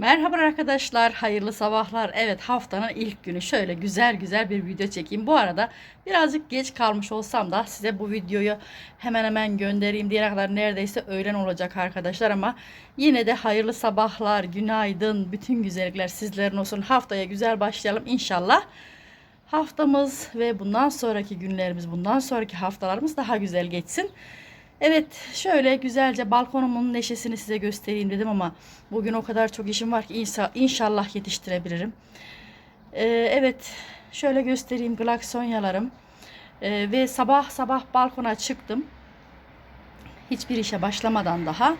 Merhaba arkadaşlar, hayırlı sabahlar. Evet haftanın ilk günü şöyle güzel güzel bir video çekeyim. Bu arada birazcık geç kalmış olsam da size bu videoyu hemen hemen göndereyim diye kadar neredeyse öğlen olacak arkadaşlar. Ama yine de hayırlı sabahlar, günaydın, bütün güzellikler sizlerin olsun. Haftaya güzel başlayalım inşallah. Haftamız ve bundan sonraki günlerimiz, bundan sonraki haftalarımız daha güzel geçsin. Evet şöyle güzelce balkonumun neşesini size göstereyim dedim ama bugün o kadar çok işim var ki inşallah yetiştirebilirim. Ee, evet şöyle göstereyim glaksonyalarım. Ee, ve sabah sabah balkona çıktım. Hiçbir işe başlamadan daha.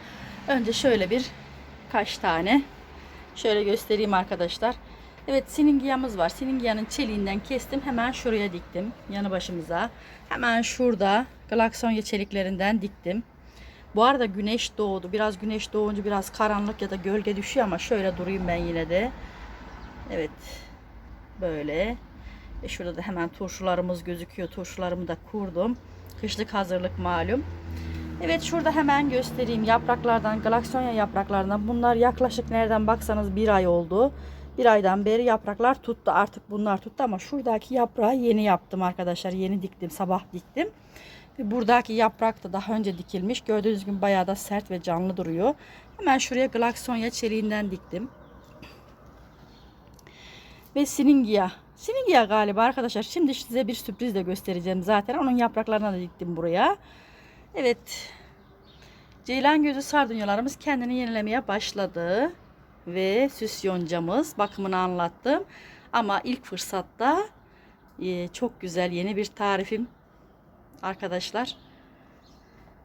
Önce şöyle bir kaç tane şöyle göstereyim arkadaşlar. Evet siningiyamız var. Siningiyanın çeliğinden kestim. Hemen şuraya diktim. Yanı başımıza. Hemen şurada glaksonya çeliklerinden diktim. Bu arada güneş doğdu. Biraz güneş doğunca biraz karanlık ya da gölge düşüyor ama şöyle durayım ben yine de. Evet. Böyle. Ve şurada da hemen turşularımız gözüküyor. Turşularımı da kurdum. Kışlık hazırlık malum. Evet şurada hemen göstereyim yapraklardan, galaksonya yapraklarından. Bunlar yaklaşık nereden baksanız bir ay oldu. Bir aydan beri yapraklar tuttu. Artık bunlar tuttu ama şuradaki yaprağı yeni yaptım arkadaşlar. Yeni diktim. Sabah diktim. Buradaki yaprak da daha önce dikilmiş. Gördüğünüz gibi bayağı da sert ve canlı duruyor. Hemen şuraya glaksonya çeliğinden diktim. Ve siningia. Siningia galiba arkadaşlar. Şimdi size bir sürpriz de göstereceğim zaten. Onun yapraklarına da diktim buraya. Evet. Ceylan gözü sardunyalarımız kendini yenilemeye başladı. Ve süs yoncamız bakımını anlattım. Ama ilk fırsatta e, çok güzel yeni bir tarifim arkadaşlar.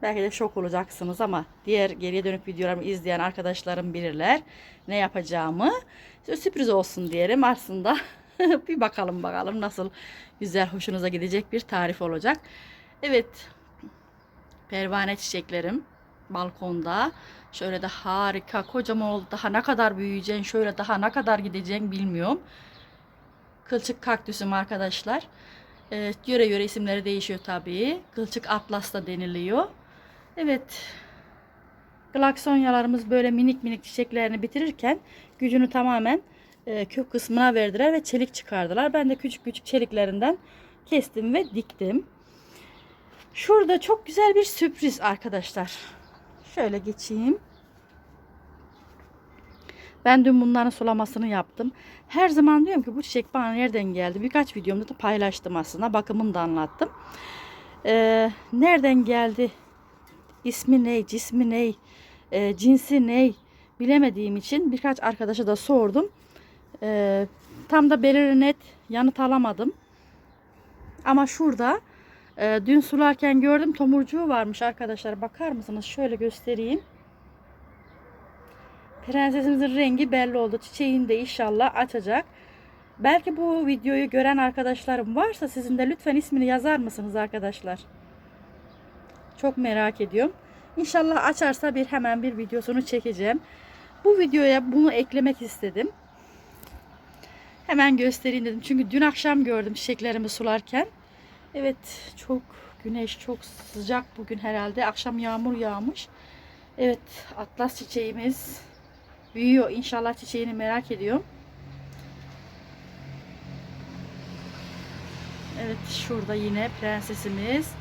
Belki de şok olacaksınız ama diğer geriye dönük videolarımı izleyen arkadaşlarım bilirler ne yapacağımı. Sürpriz olsun diyelim aslında. bir bakalım bakalım nasıl güzel hoşunuza gidecek bir tarif olacak. Evet pervane çiçeklerim balkonda. Şöyle de harika kocaman oldu. Daha ne kadar büyüyeceksin şöyle daha ne kadar gideceksin bilmiyorum. Kılçık kaktüsüm arkadaşlar. Ee, yöre yöre isimleri değişiyor tabii. Kılçık atlas da deniliyor. Evet. Glaksonyalarımız böyle minik minik çiçeklerini bitirirken gücünü tamamen e, kök kısmına verdiler ve çelik çıkardılar. Ben de küçük küçük çeliklerinden kestim ve diktim. Şurada çok güzel bir sürpriz arkadaşlar. Şöyle geçeyim. Ben dün bunların sulamasını yaptım. Her zaman diyorum ki bu çiçek bana nereden geldi? Birkaç videomda da paylaştım aslında. Bakımını da anlattım. Ee, nereden geldi? İsmi ne? Cismi ne? E, cinsi ne? Bilemediğim için birkaç arkadaşa da sordum. Ee, tam da belirli net yanıt alamadım. Ama şurada e, dün sularken gördüm tomurcuğu varmış arkadaşlar. Bakar mısınız? Şöyle göstereyim. Prensesimizin rengi belli oldu. Çiçeğini de inşallah açacak. Belki bu videoyu gören arkadaşlarım varsa sizin de lütfen ismini yazar mısınız arkadaşlar? Çok merak ediyorum. İnşallah açarsa bir hemen bir videosunu çekeceğim. Bu videoya bunu eklemek istedim. Hemen göstereyim dedim. Çünkü dün akşam gördüm çiçeklerimi sularken. Evet çok güneş çok sıcak bugün herhalde. Akşam yağmur yağmış. Evet atlas çiçeğimiz büyüyor. İnşallah çiçeğini merak ediyorum. Evet şurada yine prensesimiz.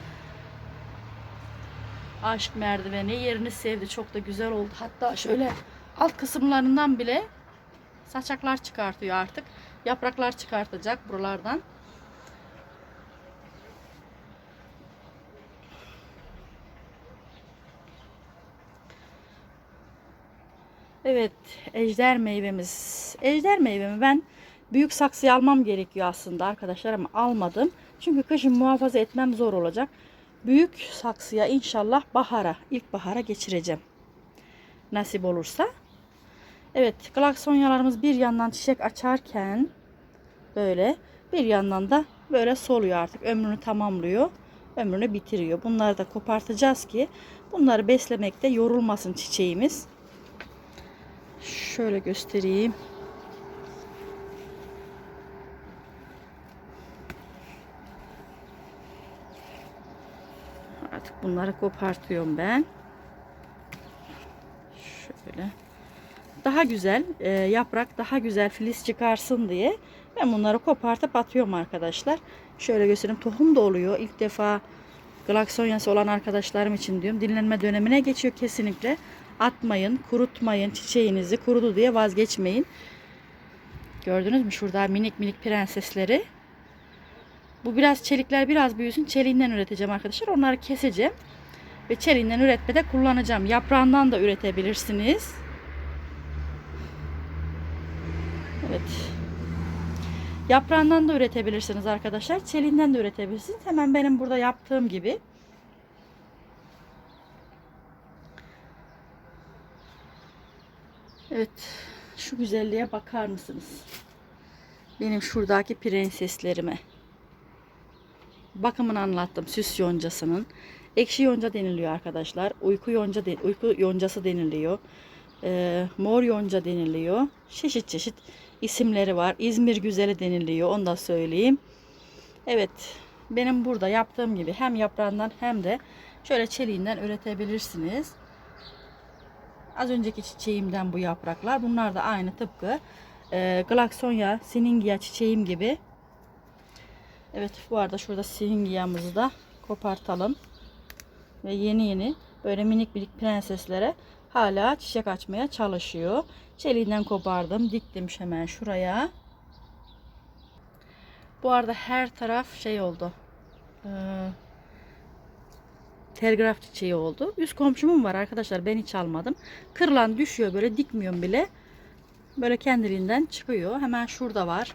Aşk merdiveni yerini sevdi. Çok da güzel oldu. Hatta şöyle alt kısımlarından bile saçaklar çıkartıyor artık. Yapraklar çıkartacak buralardan. Evet, ejder meyvemiz. Ejder meyvemi ben büyük saksıya almam gerekiyor aslında arkadaşlar ama almadım. Çünkü kışın muhafaza etmem zor olacak. Büyük saksıya inşallah bahara, ilkbahara geçireceğim. Nasip olursa. Evet, glaksonyalarımız bir yandan çiçek açarken böyle bir yandan da böyle soluyor artık. Ömrünü tamamlıyor. Ömrünü bitiriyor. Bunları da kopartacağız ki bunları beslemekte yorulmasın çiçeğimiz. Şöyle göstereyim. Artık bunları kopartıyorum ben. Şöyle. daha güzel, e, yaprak daha güzel filiz çıkarsın diye ben bunları kopartıp atıyorum arkadaşlar. Şöyle göstereyim. Tohum da oluyor. İlk defa glaksonyası olan arkadaşlarım için diyorum. Dinlenme dönemine geçiyor kesinlikle. Atmayın, kurutmayın çiçeğinizi. Kurudu diye vazgeçmeyin. Gördünüz mü şurada minik minik prensesleri. Bu biraz çelikler biraz büyüsün. Çeliğinden üreteceğim arkadaşlar. Onları keseceğim. Ve çeliğinden üretmede kullanacağım. Yaprağından da üretebilirsiniz. Evet. Yaprağından da üretebilirsiniz arkadaşlar. Çeliğinden de üretebilirsiniz. Hemen benim burada yaptığım gibi. Evet. Şu güzelliğe bakar mısınız? Benim şuradaki prenseslerime. Bakımını anlattım süs yoncasının. Ekşi yonca deniliyor arkadaşlar. Uyku yonca de, uyku yoncası deniliyor. Ee, mor yonca deniliyor. Çeşit çeşit isimleri var. İzmir güzeli deniliyor. Onu da söyleyeyim. Evet. Benim burada yaptığım gibi hem yaprağından hem de şöyle çeliğinden üretebilirsiniz. Az önceki çiçeğimden bu yapraklar. Bunlar da aynı tıpkı e, Glaksonia, Siningia çiçeğim gibi. Evet bu arada şurada Siningiya'mızı da kopartalım. Ve yeni yeni böyle minik minik prenseslere hala çiçek açmaya çalışıyor. Çeliğinden kopardım. Diktim hemen şuraya. Bu arada her taraf şey oldu. Ee, telgraf çiçeği oldu. Üst komşumun var arkadaşlar. Ben hiç almadım. Kırılan düşüyor böyle dikmiyorum bile. Böyle kendiliğinden çıkıyor. Hemen şurada var.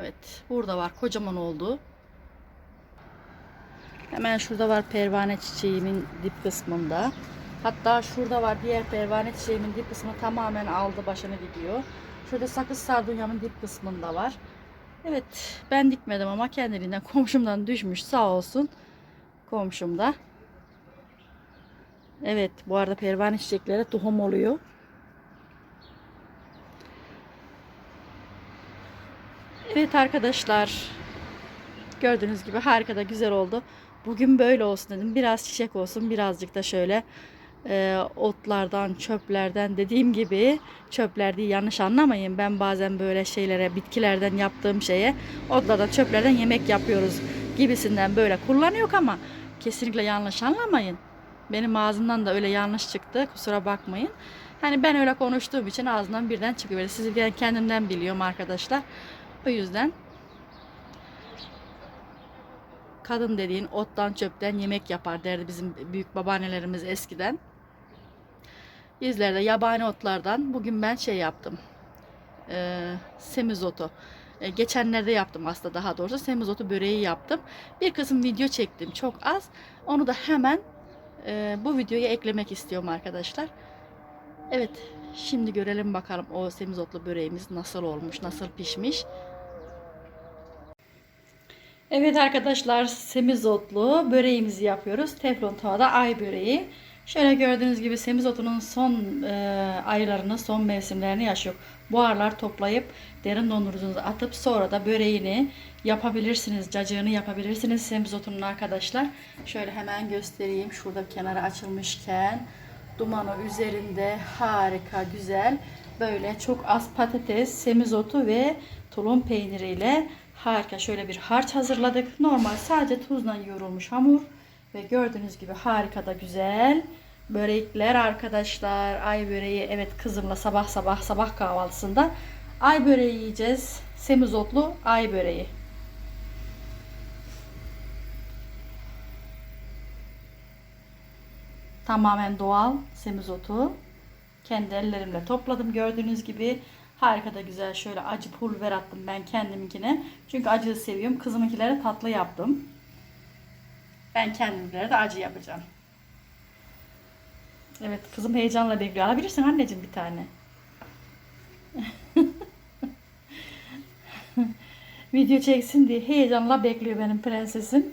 Evet. Burada var. Kocaman oldu. Hemen şurada var pervane çiçeğimin dip kısmında. Hatta şurada var diğer pervane çiçeğimin dip kısmı tamamen aldı başını gidiyor. Şurada sakız sardunyamın dip kısmında var. Evet ben dikmedim ama kendiliğinden komşumdan düşmüş sağ olsun. Komşum da. Evet bu arada pervane çiçeklere tohum oluyor. Evet arkadaşlar. Gördüğünüz gibi harika da güzel oldu. Bugün böyle olsun dedim. Biraz çiçek olsun birazcık da şöyle e, otlardan, çöplerden dediğim gibi çöpler değil yanlış anlamayın. Ben bazen böyle şeylere bitkilerden yaptığım şeye otlardan çöplerden yemek yapıyoruz gibisinden böyle kullanıyor ama kesinlikle yanlış anlamayın. Benim ağzımdan da öyle yanlış çıktı. Kusura bakmayın. Hani ben öyle konuştuğum için ağzımdan birden çıkıyor. Sizi ben kendimden biliyorum arkadaşlar. O yüzden kadın dediğin ottan çöpten yemek yapar derdi bizim büyük babaannelerimiz eskiden. Bizler yabani otlardan bugün ben şey yaptım. Ee, semizotu. Ee, geçenlerde yaptım aslında daha doğrusu semizotu böreği yaptım. Bir kısım video çektim çok az. Onu da hemen e, bu videoya eklemek istiyorum arkadaşlar. Evet şimdi görelim bakalım o semizotlu böreğimiz nasıl olmuş nasıl pişmiş. Evet arkadaşlar semizotlu böreğimizi yapıyoruz. Teflon tavada ay böreği. Şöyle gördüğünüz gibi semizotunun son e, aylarını, son mevsimlerini yaşıyor. Buharlar toplayıp derin dondurucunuza atıp sonra da böreğini yapabilirsiniz. Cacığını yapabilirsiniz semizotunun arkadaşlar. Şöyle hemen göstereyim. Şurada kenara açılmışken dumanı üzerinde harika güzel böyle çok az patates, semizotu ve tulum peyniriyle harika şöyle bir harç hazırladık. Normal sadece tuzla yoğrulmuş hamur ve gördüğünüz gibi harika da güzel börekler arkadaşlar. Ay böreği evet kızımla sabah sabah sabah kahvaltısında ay böreği yiyeceğiz. Semizotlu ay böreği. Tamamen doğal semizotu. Kendi ellerimle topladım gördüğünüz gibi. Harika da güzel şöyle acı pulver attım ben kendiminkine. Çünkü acı seviyorum. Kızımınkilere tatlı yaptım. Ben kendimkilere de acı yapacağım. Evet kızım heyecanla bekliyor. Alabilirsin anneciğim bir tane. Video çeksin diye heyecanla bekliyor benim prensesim.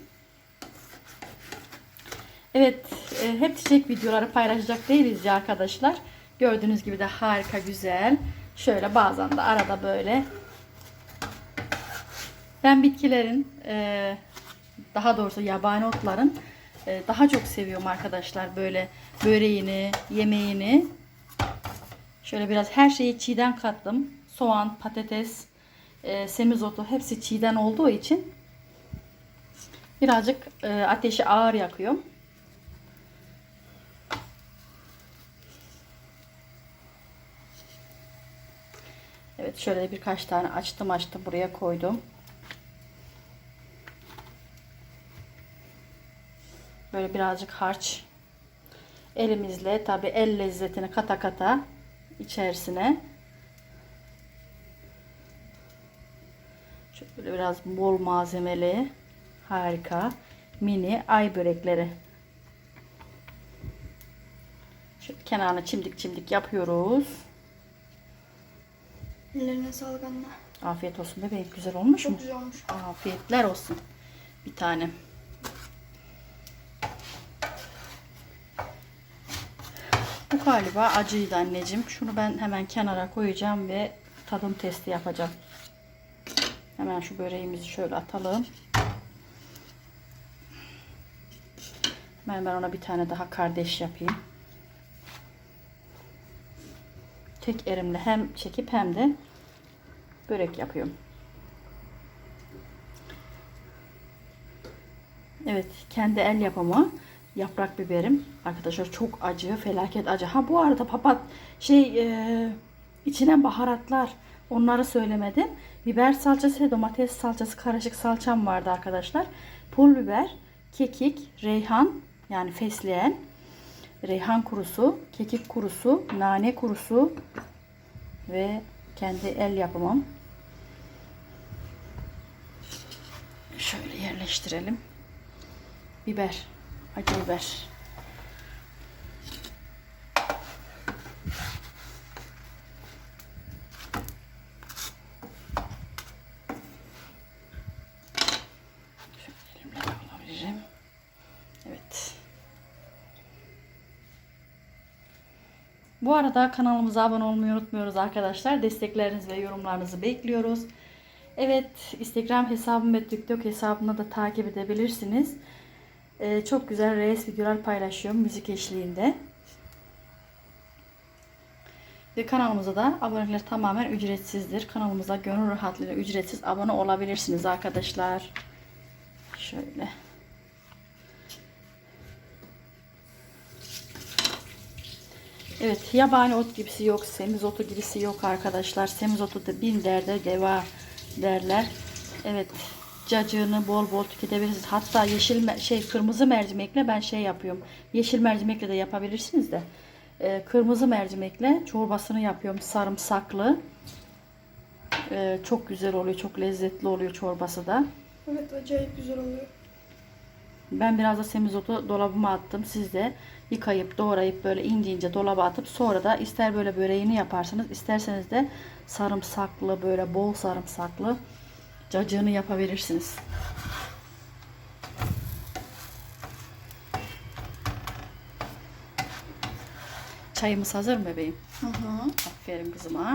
Evet e, hep çiçek videoları paylaşacak değiliz ya arkadaşlar. Gördüğünüz gibi de harika güzel. Şöyle bazen de arada böyle. Ben bitkilerin e, daha doğrusu yabani otların e, daha çok seviyorum arkadaşlar. Böyle böreğini, yemeğini. Şöyle biraz her şeyi çiğden kattım. Soğan, patates, e, semizotu hepsi çiğden olduğu için birazcık e, ateşi ağır yakıyorum. Evet şöyle birkaç tane açtım açtım buraya koydum. Böyle birazcık harç elimizle tabi el lezzetini kata kata içerisine şöyle biraz bol malzemeli harika mini ay börekleri şöyle kenarına çimdik çimdik yapıyoruz. Ellerine sağlık anne. Afiyet olsun bebeğim. Güzel olmuş mu? Çok güzel olmuş. Afiyetler olsun. Bir tane. Bu galiba acıydı anneciğim. Şunu ben hemen kenara koyacağım ve tadım testi yapacağım. Hemen şu böreğimizi şöyle atalım. Hemen ben ona bir tane daha kardeş yapayım. Tek elimle hem çekip hem de börek yapıyorum. Evet, kendi el yapımı yaprak biberim. Arkadaşlar çok acı, felaket acı. Ha bu arada papat şey e, içine baharatlar onları söylemedim. Biber salçası ve domates salçası karışık salçam vardı arkadaşlar. Pul biber, kekik, reyhan yani fesleğen, reyhan kurusu, kekik kurusu, nane kurusu ve kendi el yapımım. Şöyle yerleştirelim. Biber, acı biber. Bu arada kanalımıza abone olmayı unutmuyoruz arkadaşlar. Desteklerinizi ve yorumlarınızı bekliyoruz. Evet, Instagram hesabım ve TikTok hesabımda da takip edebilirsiniz. Ee, çok güzel reels videolar paylaşıyorum müzik eşliğinde. Ve kanalımıza da abonelikler tamamen ücretsizdir. Kanalımıza gönül rahatlığıyla ücretsiz abone olabilirsiniz arkadaşlar. Şöyle. Evet, yabani ot gibisi yok, semizotu gibisi yok arkadaşlar. Semizotu da bin derde deva derler. Evet, cacığını bol bol tüketebilirsiniz. Hatta yeşil şey kırmızı mercimekle ben şey yapıyorum. Yeşil mercimekle de yapabilirsiniz de. Ee, kırmızı mercimekle çorbasını yapıyorum sarımsaklı. Ee, çok güzel oluyor, çok lezzetli oluyor çorbası da. Evet acayip güzel oluyor. Ben biraz da semizotu dolabıma attım. Siz de yıkayıp doğrayıp böyle ince ince dolaba atıp sonra da ister böyle böreğini yaparsınız isterseniz de sarımsaklı böyle bol sarımsaklı cacığını yapabilirsiniz. Çayımız hazır mı bebeğim? Hı hı. Aferin kızıma.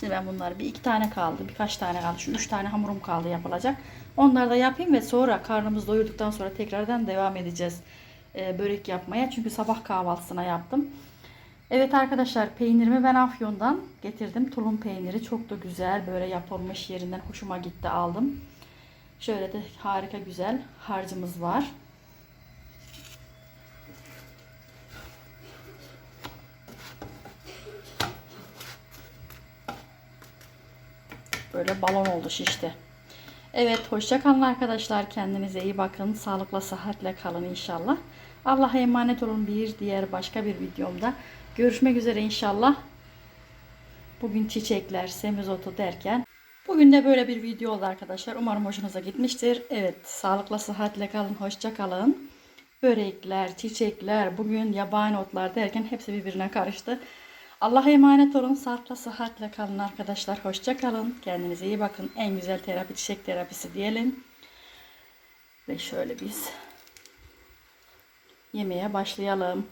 Şimdi ben bunları bir iki tane kaldı. Birkaç tane kaldı. Şu üç tane hamurum kaldı yapılacak. Onları da yapayım ve sonra karnımızı doyurduktan sonra tekrardan devam edeceğiz e, börek yapmaya. Çünkü sabah kahvaltısına yaptım. Evet arkadaşlar peynirimi ben Afyon'dan getirdim. Tulum peyniri çok da güzel. Böyle yapılmış yerinden hoşuma gitti aldım. Şöyle de harika güzel harcımız var. Böyle balon oldu şişti. Evet hoşça kalın arkadaşlar. Kendinize iyi bakın. Sağlıkla sıhhatle kalın inşallah. Allah'a emanet olun. Bir diğer başka bir videomda görüşmek üzere inşallah. Bugün çiçekler, semizotu derken Bugün de böyle bir video oldu arkadaşlar. Umarım hoşunuza gitmiştir. Evet, sağlıkla sıhhatle kalın, hoşça kalın. Börekler, çiçekler, bugün yabani otlar derken hepsi birbirine karıştı. Allah'a emanet olun. Sağlıkla sıhhatle kalın arkadaşlar. Hoşça kalın. Kendinize iyi bakın. En güzel terapi çiçek terapisi diyelim. Ve şöyle biz yemeğe başlayalım.